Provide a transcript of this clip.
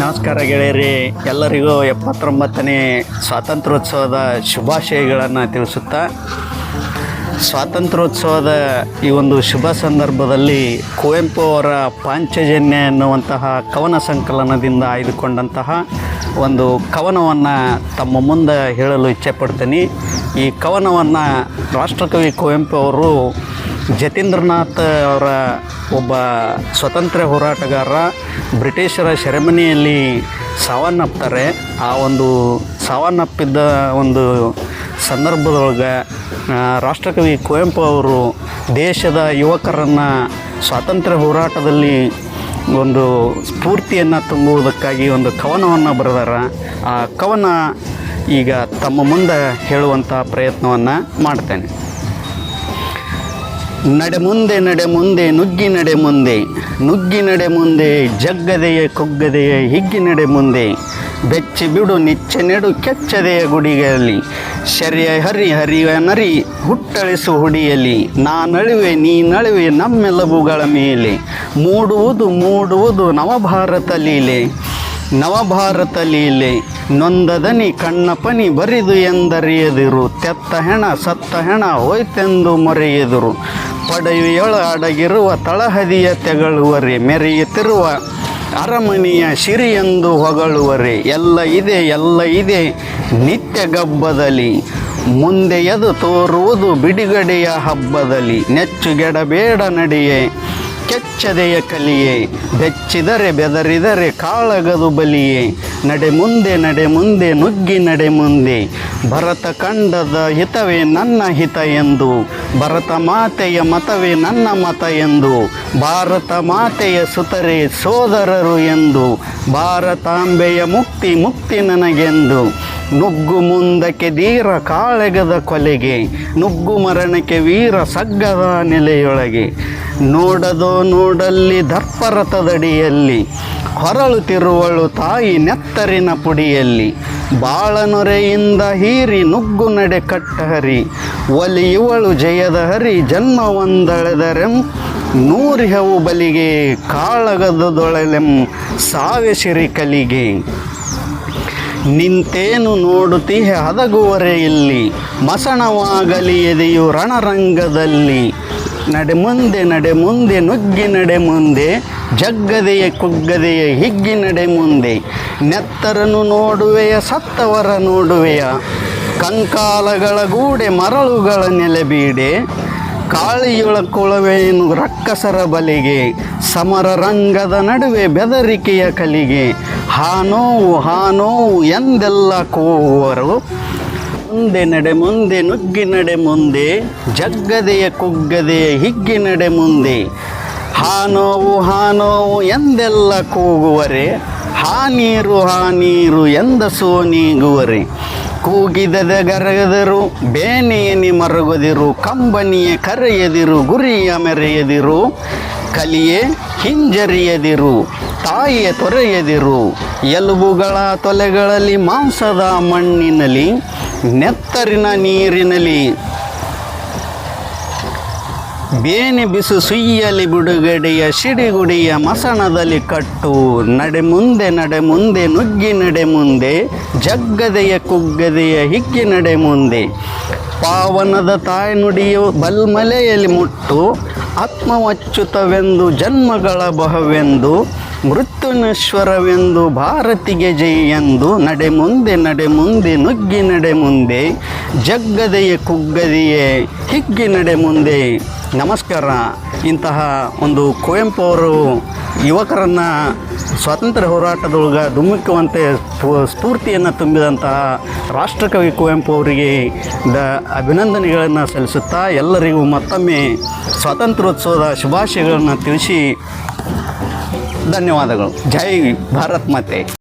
ನಮಸ್ಕಾರ ಗೆಳೆಯರಿ, ಎಲ್ಲರಿಗೂ ಎಪ್ಪತ್ತೊಂಬತ್ತನೇ ಸ್ವಾತಂತ್ರ್ಯೋತ್ಸವದ ಶುಭಾಶಯಗಳನ್ನು ತಿಳಿಸುತ್ತಾ, ಸ್ವಾತಂತ್ರ್ಯೋತ್ಸವದ ಈ ಒಂದು ಶುಭ ಸಂದರ್ಭದಲ್ಲಿ ಕುವೆಂಪು ಅವರ ಪಾಂಚಜನ್ಯ ಎನ್ನುವಂತಹ ಕವನ ಸಂಕಲನದಿಂದ ಆಯ್ದುಕೊಂಡಂತಹ ಒಂದು ಕವನವನ್ನು ತಮ್ಮ ಮುಂದೆ ಹೇಳಲು ಇಚ್ಛೆಪಡ್ತೀನಿ. ಈ ಕವನವನ್ನು ರಾಷ್ಟ್ರಕವಿ ಕುವೆಂಪು ಅವರು ಜತೀಂದ್ರನಾಥ್ ಅವರ ಒಬ್ಬ ಸ್ವತಂತ್ರ ಹೋರಾಟಗಾರ ಬ್ರಿಟಿಷರ ಸೆರೆಮನಿಯಲ್ಲಿ ಸಾವನ್ನಪ್ತಾರೆ. ಆ ಒಂದು ಸಾವನ್ನಪ್ಪಿದ್ದ ಒಂದು ಸಂದರ್ಭದೊಳಗೆ ರಾಷ್ಟ್ರಕವಿ ಕುವೆಂಪು ಅವರು ದೇಶದ ಯುವಕರನ್ನು ಸ್ವಾತಂತ್ರ್ಯ ಹೋರಾಟದಲ್ಲಿ ಒಂದು ಸ್ಫೂರ್ತಿಯನ್ನು ತುಂಬುವುದಕ್ಕಾಗಿ ಒಂದು ಕವನವನ್ನು ಬರೆದಾರ. ಆ ಕವನ ಈಗ ತಮ್ಮ ಮುಂದೆ ಹೇಳುವಂಥ ಪ್ರಯತ್ನವನ್ನು ಮಾಡ್ತೇನೆ. ನಡೆ ಮುಂದೆ ನಡೆ ಮುಂದೆ, ನುಗ್ಗಿ ನಡೆ ಮುಂದೆ. ನುಗ್ಗಿ ನಡೆ ಮುಂದೆ, ಜಗ್ಗದೆಯೇ ಕುಗ್ಗದೆಯೇ, ಹಿಗ್ಗಿ ನಡೆ ಮುಂದೆ. ಬೆಚ್ಚಿ ಬಿಡು, ನಿಚ್ಚೆ ನೆಡು, ಕೆಚ್ಚದೆಯ ಗುಡಿಗೆಯಲ್ಲಿ. ಶರ್ಯ ಹರಿ, ಹರಿಯ ನರಿ, ಹುಟ್ಟಳಿಸು ಹುಡಿಯಲ್ಲಿ. ನಾನಳುವೆ ನೀನಳುವೆ ನಮ್ಮೆಲಬುಗಳ ಮೇಲೆ. ಮೂಡುವುದು ಮೂಡುವುದು ನವಭಾರತ ಲೀಲೆ. ನವಭಾರತ ಲೀಲೆ. ನೊಂದದನಿ ಕಣ್ಣಪನಿ ಬರಿದು ಎಂದರಿಯದಿರು. ತೆತ್ತ ಹೆಣ, ಸತ್ತ ಹೆಣ ಹೋಯ್ತೆಂದು ಮೊರೆಯೆದುರು. ಪಡೆಯುಯೊಳ ಅಡಗಿರುವ ತಳಹದಿಯ ತೆಗಳುವರೆ, ಮೆರೆಯುತ್ತಿರುವ ಅರಮನೆಯ ಸಿರಿಯೆಂದು ಹೊಗಳುವರೆ, ಎಲ್ಲ ಇದೆ ಎಲ್ಲ ಇದೆ ನಿತ್ಯ ಗಬ್ಬದಲ್ಲಿ. ಮುಂದೆ ಎದು ತೋರುವುದು ಬಿಡುಗಡೆಯ ಹಬ್ಬದಲ್ಲಿ. ನೆಚ್ಚುಗೆಡಬೇಡ ನಡೆಯೇ, ಕೆಚ್ಚದೆಯ ಕಲಿಯೇ, ಬೆಚ್ಚಿದರೆ ಬೆದರಿದರೆ ಕಾಳಗದು ಬಲಿಯೇ. ನಡೆ ಮುಂದೆ ನಡೆ ಮುಂದೆ, ನುಗ್ಗಿ ನಡೆ ಮುಂದೆ. ಭರತ ಕಂಡದ ಹಿತವೇ ನನ್ನ ಹಿತ ಎಂದು. ಭರತ ಮಾತೆಯ ಮತವೇ ನನ್ನ ಮತ ಎಂದು. ಭಾರತ ಮಾತೆಯ ಸುತರೆ ಸೋದರರು ಎಂದು. ಭಾರತಾಂಬೆಯ ಮುಕ್ತಿ ಮುಕ್ತಿ ನನಗೆಂದು. ನುಗ್ಗು ಮುಂದಕ್ಕೆ ಧೀರ ಕಾಳೆಗದ ಕೊಲೆಗೆ. ನುಗ್ಗು ಮರಣಕ್ಕೆ ವೀರ ಸಗ್ಗದ ನೆಲೆಯೊಳಗೆ. ನೋಡದೋ ನೋಡಲ್ಲಿ ದರ್ಪರಥದಡಿಯಲ್ಲಿ. ಹೊರಳುತ್ತಿರುವಳು ತಾಯಿ ನೆತ್ತರಿನ ಪುಡಿಯಲ್ಲಿ. ಬಾಳನೊರೆಯಿಂದ ಹೀರಿ ನುಗ್ಗು ನಡೆ ಕಟ್ಟಹರಿ. ಒಲಿಯುವಳು ಜಯದ ಹರಿ, ಜನ್ಮವೊಂದಳೆದರೆಂ ನೂರಿಹವು ಬಲಿಗೆ ಕಾಳಗದೊಳೆಲೆಂ ಸಾವೆ ಸಿರಿ ಕಲಿಗೆ. ನಿಂತೇನು ನೋಡುತ್ತೀಹೆ ಹದಗುವರೆ ಇಲ್ಲಿ, ಮಸಣವಾಗಲಿ ಎದೆಯು ರಣರಂಗದಲ್ಲಿ. ನಡೆ ಮುಂದೆ ನಡೆ ಮುಂದೆ, ನುಗ್ಗಿ ನಡೆ ಮುಂದೆ, ಜಗ್ಗದೆಯ ಕುಗ್ಗದೆಯ ಹಿಗ್ಗಿ ನಡೆ ಮುಂದೆ. ನೆತ್ತರನು ನೋಡುವೆಯ, ಸತ್ತವರ ನೋಡುವೆಯ. ಕಂಕಾಲಗಳ ಗೂಡೆ, ಮರಳುಗಳ ನೆಲೆಬೀಡೆ ಕಾಳಿಯೊಳ ಕೊಳವೆಯನ್ನು ರಕ್ಕಸರ ಬಲಿಗೆ, ಸಮರ ರಂಗದ ನಡುವೆ ಬೆದರಿಕೆಯ ಕಲಿಗೆ. ಹಾನೋವು ಹಾನೋವು ಎಂದೆಲ್ಲ ಕೂಗುವರು ಮುಂದೆ ನಡೆ ಮುಂದೆ, ನುಗ್ಗಿ ನಡೆ ಮುಂದೆ, ಜಗ್ಗದೆಯ ಕುಗ್ಗದೆಯ ಹಿಗ್ಗಿ ನಡೆ ಮುಂದೆ. ಹಾನೋವು ಹಾನೋವು ಎಂದೆಲ್ಲ ಕೂಗುವರೆ? ಹಾನೀರು ಹಾನೀರು ಎಂದ ಸೋನೀಗುವರೆ ಕೂಗಿದದ ಗರಗದರು ಬೇನೆಯನಿ ಮರಗದಿರು, ಕಂಬನಿಯ ಕರೆಯದಿರು, ಗುರಿಯ ಮೆರೆಯದಿರು. ಕಲಿಯೇ ಹಿಂಜರಿಯದಿರು, ತಾಯಿಯ ತೊರೆಯದಿರು. ಎಲುಬುಗಳ ತೊಲೆಗಳಲ್ಲಿ ಮಾಂಸದ ಮಣ್ಣಿನಲ್ಲಿ ನೆತ್ತರಿನ ನೀರಿನಲ್ಲಿ ಬೇನೆ ಬಿಸು ಸುಯ್ಯಲಿ ಬಿಡುಗಡೆಯ ಸಿಡಿಗುಡಿಯ ಮಸಣದಲ್ಲಿ ಕಟ್ಟು, ನಡೆ ಮುಂದೆ ನಡೆ ಮುಂದೆ, ನುಗ್ಗಿ ನಡೆ ಮುಂದೆ, ಜಗ್ಗದೆಯ ಕುಗ್ಗದೆಯ ಹಿಗ್ಗಿ ನಡೆ ಮುಂದೆ. ಪಾವನದ ತಾಯ್ನುಡಿಯು ಬಲ್ಮಲೆಯಲ್ಲಿ ಮುಟ್ಟು ಆತ್ಮವಚ್ಯುತವೆಂದು ಜನ್ಮಗಳ ಬಹವೆಂದು ಮೃತ್ಯುನಶ್ವರವೆಂದು ಭಾರತಿಗೆ ಜೈ ಎಂದು ನಡೆ ಮುಂದೆ ನಡೆ ಮುಂದೆ, ನುಗ್ಗಿ ನಡೆ ಮುಂದೆ, ಜಗ್ಗದೆಯ ಕುಗ್ಗದೆಯೇ, ಹಿಗ್ಗಿ ನಡೆ ಮುಂದೆ. ನಮಸ್ಕಾರ. ಇಂತಹ ಒಂದು ಕುವೆಂಪು ಅವರು ಯುವಕರನ್ನು ಸ್ವಾತಂತ್ರ್ಯ ಹೋರಾಟದೊಳಗೆ ಧುಮ್ಮಿಕ್ಕುವಂತೆ ಸ್ಫೂ- ಸ್ಫೂರ್ತಿಯನ್ನು ತುಂಬಿದಂತಹ ರಾಷ್ಟ್ರಕವಿ ಕುವೆಂಪು ಅವರಿಗೆ ದ ಅಭಿನಂದನೆಗಳನ್ನು ಸಲ್ಲಿಸುತ್ತಾ ಎಲ್ಲರಿಗೂ ಮತ್ತೊಮ್ಮೆ ಸ್ವಾತಂತ್ರ್ಯೋತ್ಸವದ ಶುಭಾಶಯಗಳನ್ನು ತಿಳಿಸಿ ಧನ್ಯವಾದಗಳು. ಜೈ ಭಾರತ್ ಮಾತೆ.